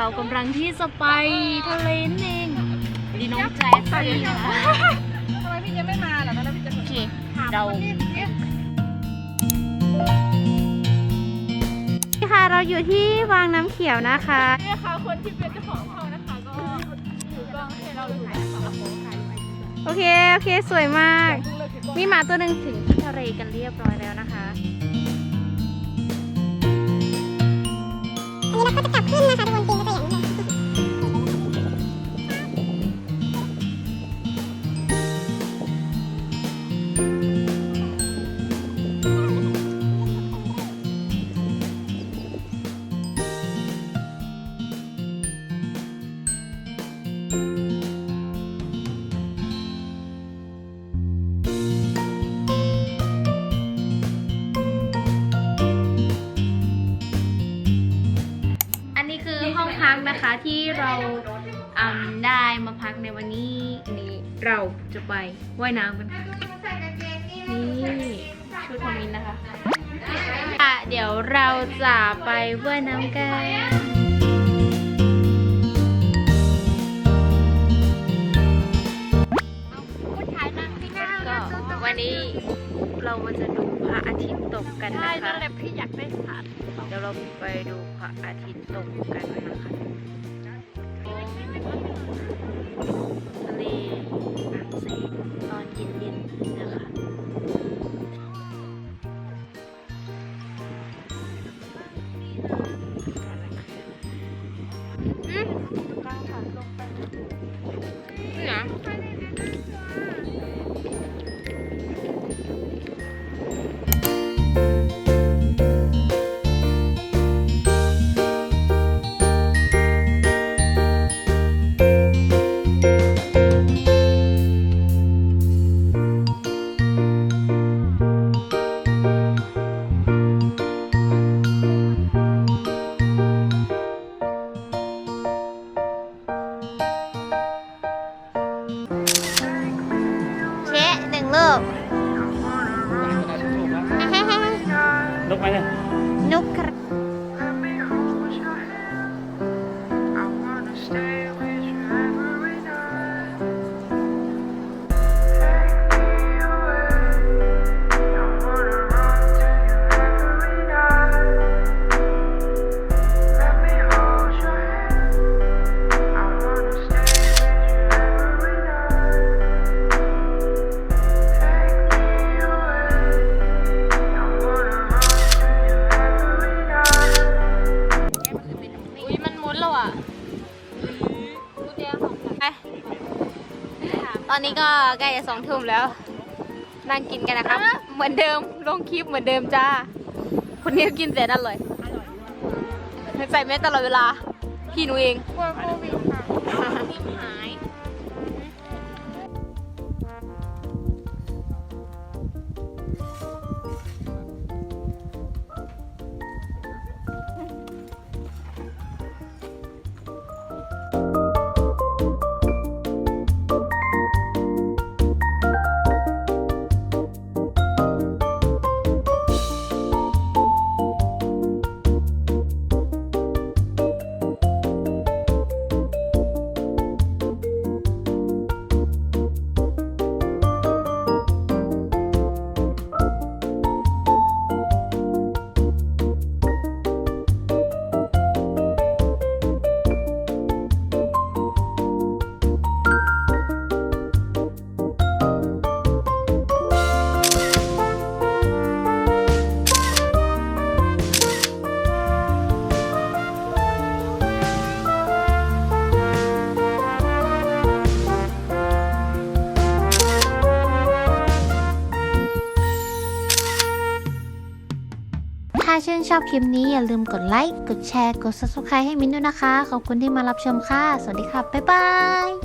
เรากำลังที่จะไปทะเลนั่นเองดีน้องแจ๊สซี่นะคะทำไมพี่ยังไม่มาล่ะตอนนั้นพี่จะโอเคเรานี่ค่ะเราอยู่ที่วางน้ำเขียวนะคะเนี่ยค่ะคนที่เป็นเจ้าของห้องนะคะก็ถือกล้องให้เราอยู่นะคะโอเคโอเคสวยมากเพิ่งเลิกถือกล้องมีหมาตัวหนึ่งถึงที่ทะเลกันเรียบร้อยแล้วนะคะอันนี้เราก็จะกลับขึ้นนะคะ ห้องพักนะคะที่เราอืมได้มาพักในวันนี้นี่เราจะไปว่ายน้ำกันนี่ชุดของมินนะคะะเดี๋ยวเราจะไปว่ายน้ำกัน ทิตย์ตกกันนะคะนั่นแหละพี่อยากได้สถานเดี๋ยวเราไปดูพระอาทิตย์ตกกันนะคะทะเละหนึ่งลูกลุกไหมเนี่ยนุกครั บอุ้ยมันมุนแล้วอะไปตอนนี้ก็ใกล้จะสองทุ่มแล้ว นั่งกินกันนะครับ เหมือนเดิมลงคลิปเหมือนเดิมจ้าคนนี้กินเสนอร่อยใส่แมสตลอดเวลาพี่หนูเองกลัวโควิด ชื่นชอบคลิปนี้อย่าลืมกดไลค์ กดแชร์ กด subscribe ให้มิ้นด้วยนะคะ ขอบคุณที่มารับชมค่ะ สวัสดีค่ะ บ๊ายบาย